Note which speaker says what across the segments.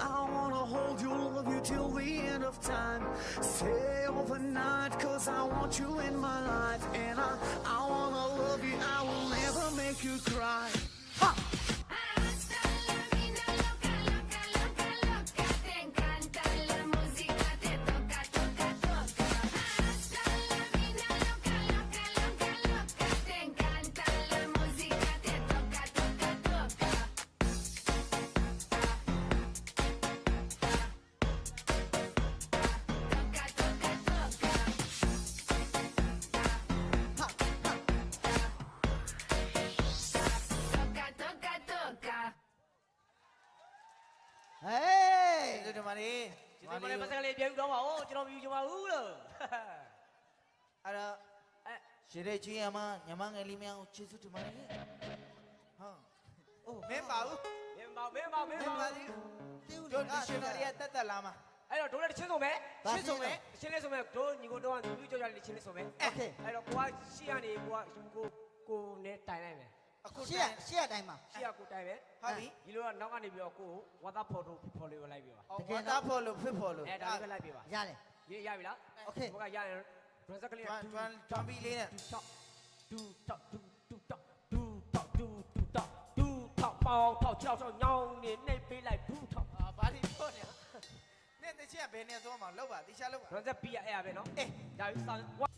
Speaker 1: I wanna hold you, love you till the end of time. Stay overnight, cause I want you in my life. And I, I wanna love you, I will never make you cry.
Speaker 2: ဟေးကျေး
Speaker 3: ဇူးတ
Speaker 2: င်ပါတ
Speaker 3: ယ်
Speaker 4: ဒီတ
Speaker 5: င်ပါတယ်ပတ်စကလေးပြန်ယူတော့ပါဦးကျွန်တော်မယူချင်ပါဘူးလို့
Speaker 4: အဲ့တော့
Speaker 5: အဲ
Speaker 4: ရေတဲ့ချင်းရမညမငယ်လေးများကိုကျေးဇူးတင်ပါတယ်ဟာ
Speaker 3: အိုး
Speaker 4: မင်းပါဘူး
Speaker 5: မင်းပါမင်းပါမင်းပါ
Speaker 4: ဒီတူတို့ရှင်တော်ရတက်တက်လာမှာ
Speaker 5: အဲ့တော့ဒိုးလည်းတစ်ချင်းဆုံးပဲ
Speaker 4: ချင်းဆုံးပဲ
Speaker 5: တစ်ချင်းလေးဆုံးပဲဒိုးညီကိုတော့သူကြောက်ကြလေးတစ်ချင်းလေးဆုံးပဲအဲ့တော့ကိုကရှေ့ကနေကိုကကိုကိုနဲ့တိုင်လိုက်မယ်
Speaker 4: အခု
Speaker 3: ရှေ့ရရှေ့ရတိုင်းမှာ
Speaker 5: ရှိရကိုတိုင်ပဲ
Speaker 4: ဟုတ်ပြီ
Speaker 5: ဒီလိုကနောက်ကနေပြီးတော့ကိုကိုဝါသားဖော်ထုတ်ဖော်လေးကိုလိုက်ပြီးပါ
Speaker 4: တကယ်တော့ဖော်လို့ဖစ်ဖော်လို့
Speaker 5: အဲဒါလေးပဲလိုက်ပြီးပါ
Speaker 3: ရတယ်
Speaker 5: ရေးရပြီလား
Speaker 3: Okay
Speaker 5: ဘုကရရင်ဒွန်ဆက်ကလေး
Speaker 4: တွန်းတွန်းတွန်းပြီးလေးနဲ့
Speaker 5: တူတောက်တူတောက်တူတောက်တူတောက်တူတောက်တူတောက်ပေါင်းထောက်ချောက်ချောက်ညောင်းနေနှိပ်ပေးလိုက်ဘူးထောက်
Speaker 4: အာဘာလို့ပြောနေလဲနဲ့တချက်ကဘယ်နဲ့သွားမှာလောက်ပါတေချာလောက်ပါ
Speaker 5: ဒွန်ဆက်ပြီးရအဲ့ရပဲနော်
Speaker 4: အေး
Speaker 5: ဒါပြီးစာဝါ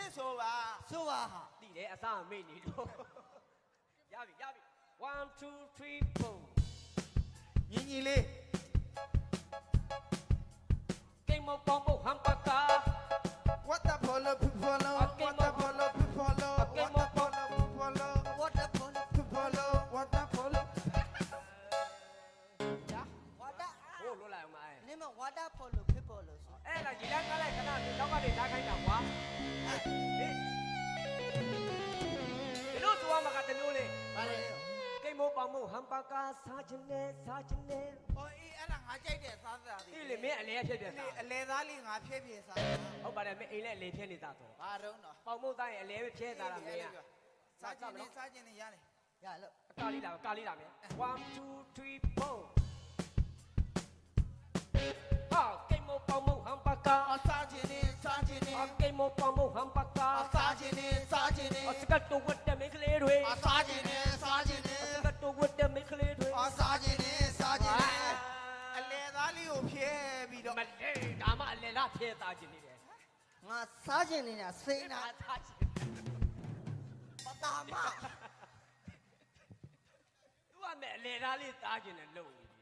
Speaker 4: ချင်ဆိုပါ
Speaker 3: ဆိုပါဟာ
Speaker 5: တိတယ်အစားမေ့နေတော့ရပြီရပြီ1 2 3 4
Speaker 4: ညီညီလေး
Speaker 5: ကိမောပေါင်းဖို့ဟမ်ပကာ
Speaker 4: what the follow follow what the follow follow what the follow follow
Speaker 3: ဝတ်တဖုန်
Speaker 4: follow what the follow
Speaker 3: ဝါတာ
Speaker 5: ဟိုလိုလိုက်အောင်မအဲ့
Speaker 3: နင်းမဝါတာဖော် လို့ဖြစ်ပေါ်လို့ဆို
Speaker 5: အဲ့လာဒီလိုက်ကားလိုက်ခဏနေတော့ကနေလာခိုင်းတာကွာဟေးဒီလိုသွားမှာကတမျိုးလေး
Speaker 3: ဘာလဲ
Speaker 5: ကိမောပေါင်းဖို့ဟမ်ပကာစားခြင်းနဲ့စားခြင်းနဲ့
Speaker 4: ဟိုအေးအဲ့ဒါငါကြိုက်တဲ့စားစား
Speaker 5: ဒီလေမင်းအလဲဖြစ်တယ်
Speaker 4: ဒီ
Speaker 5: စား
Speaker 4: အလဲသားလေးငါဖြည့်ဖြည့်စား
Speaker 5: ဟုတ်ပါတယ်မင်းအိမ်နဲ့အလဲဖြစ်နေတာတော့
Speaker 4: ဘာတော့တော့
Speaker 5: ပေါင်မုတ်သားရင်အလဲပဲဖြဲသားတာမင်းက
Speaker 4: စားခြင်းနဲ့စားခြင်းနဲ့ရတယ်
Speaker 3: ရလို့
Speaker 5: အကားလေးလာကားလေးလာမယ်1 2 3 4 ကတ်တော့ဝတ်တဲ့မိန်းကလေးတွေ
Speaker 4: အစားခြင်းနဲ့စားခြင်းနဲ့
Speaker 5: အစကတ်တော့ဝတ်တဲ့မိန်းကလေးတွေ
Speaker 4: အစားခြင်းနဲ့စားခြင်းနဲ့အလဲသားလေးကိုဖြည့်ပြီးတော့
Speaker 5: မလေးဒါမှအလဲလားဖြဲသားခြင်းနေတယ်
Speaker 3: ငါစားခြင်းနေတာစိတ်နာ
Speaker 5: အာသားခြင်း
Speaker 3: ပတာမ
Speaker 5: သူကမဲ့အလဲသားလေးသားခြင်းနဲ့လုံနေတယ်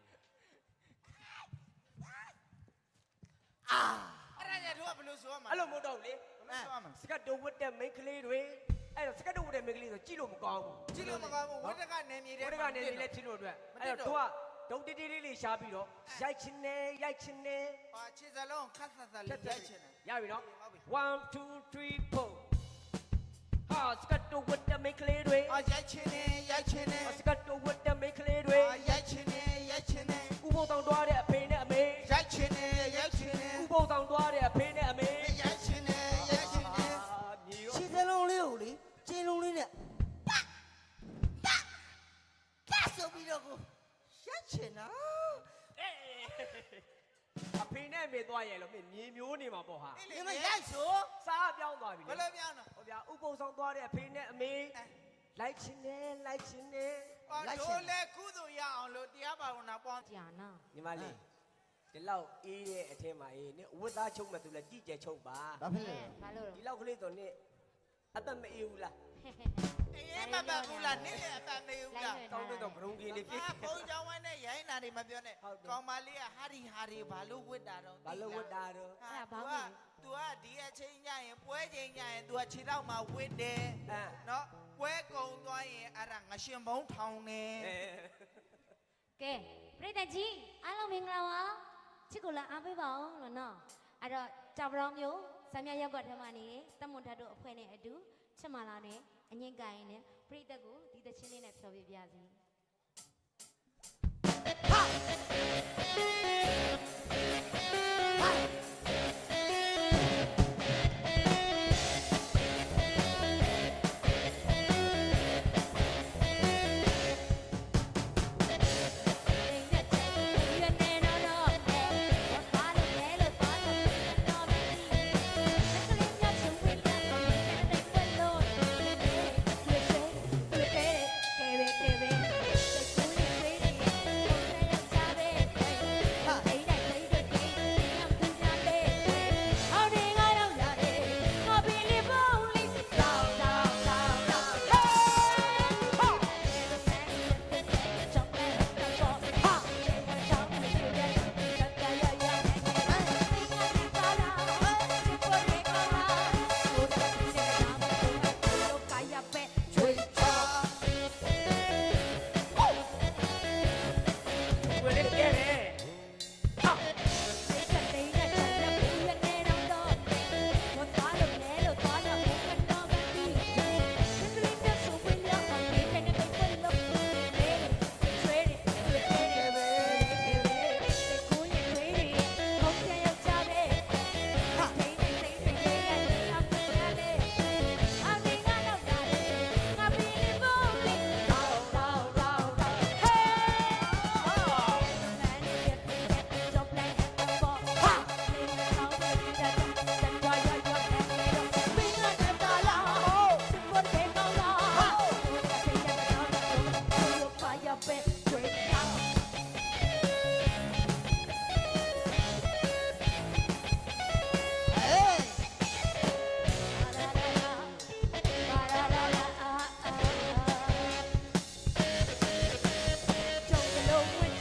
Speaker 3: အာ
Speaker 4: အဲ့ဒါကြတော့ဘယ်လိုဆိုရမှာ
Speaker 5: အဲ့လိုမဟုတ်တော့ဘူးလေ
Speaker 4: ဘယ်လိုဆိုရမှာ
Speaker 5: စကတ်တော့ဝတ်တဲ့မိန်းကလေးတွေ အဲ့တော့စကတ်တော့ဝတ်တဲ့မိန်းကလေးဆိုကြည့်လို့မကောင်းဘူး
Speaker 4: ကြည့်လို့မကောင်းဘူးဝိတ္တကနေမြေတဲ့
Speaker 5: ဘုရားကနေနေလဲဖြစ်လို့အတွက်အဲ့တော့သူကဒုံတိတိလေးလေးရှားပြီးတော့ရိုက်ချင်းနဲ့ရိုက်ချင်းနဲ့
Speaker 4: ဟာခြေစလုံးခတ်ဆက်ဆက်လေးရိုက်ချင်တယ်
Speaker 5: ရပြီနော်1 2 3 4ဟာစကတ်တော့ဝတ်တဲ့မိန်းကလေးတွေ
Speaker 4: အာရိုက်ချင်တယ်ရိုက်ချင်တယ်
Speaker 5: စကတ်တော့ဝတ်တဲ့မိန်းကလေးတွေ
Speaker 4: အာရိုက်ချင်တယ်ရိုက်ချင်တယ်
Speaker 5: ဥပုံတောင်တွား အဖေနဲ့အမေတွားရဲ့လို့မင်းမြေမျိုးနေမှာပေါ့ဟာ
Speaker 3: ဒီမရိုက်ဆို
Speaker 5: စားပြောင်းသွားပြီ
Speaker 4: ဘယ်လိုပြောင်းတော့
Speaker 5: ဟောဗျာဥပုံဆောင်သွားတဲ့အဖေနဲ့အမေလိုက်ချင်းနဲ့လိုက်ချင်းနဲ့
Speaker 4: အော်တို့လည်းကုသိုလ်ရအောင်လို့တရားပါဝနာပွား
Speaker 2: ကြာနာ
Speaker 5: ညီမလေးဒီလောက်အေးရဲ့အထက်မှာအေးနင်ဝတ်သားချုပ်မဲ့သူလည်းကြည်ကြဲချုပ်ပါ
Speaker 3: ဘာဖြစ်လဲ
Speaker 2: ဘာလို့
Speaker 5: ဒီလောက်ကလေးဆိုနင်အသက်မအေးဘူးလား
Speaker 4: အေးမပတ်ဘူးလားနေ့လည်းအပမေးဘူးလား
Speaker 5: တောင်းတော့ဂရုံကြီးလေးပြည့်
Speaker 4: အာဘုံကြောင့်ဝိုင်းနဲ့ရိုင်းနာတွေမပြောနဲ့ကောင်မလေးကဟာဒီဟာဒီဘာလို့ဝတ်တာတော့
Speaker 5: ဘာလို့ဝတ်တာတော့
Speaker 4: ဟာဘာလို့ तू ကဒီအချိန်ညရင်ပွဲချိန်ညရင် तू ကခြေတော့မှဝတ်တယ်
Speaker 5: အဲ
Speaker 4: နော်ပွဲကုံသွားရင်အဲ့ဒါငရှင်ဘုံထောင်နေ
Speaker 5: အဲ
Speaker 2: ကဲပြိတ္တကြီးအားလုံးမင်္ဂလာပါချစ်ကိုလာအားပေးပါအောင်လို့နော်အဲ့တော့ကြောက်ပရောင်းမျိုးဆမ်းမြရက်ကွက်ထဲမှာနေတမွန်ထတ်တို့အဖွဲ့နဲ့အတူချစ်မလာနဲ့ အငိမ့်ကိုင်းနဲ့ပြိတ္တကိုဒီသချင်းလေးနဲ့ဖျော်ပြပြစီ
Speaker 3: ဟာ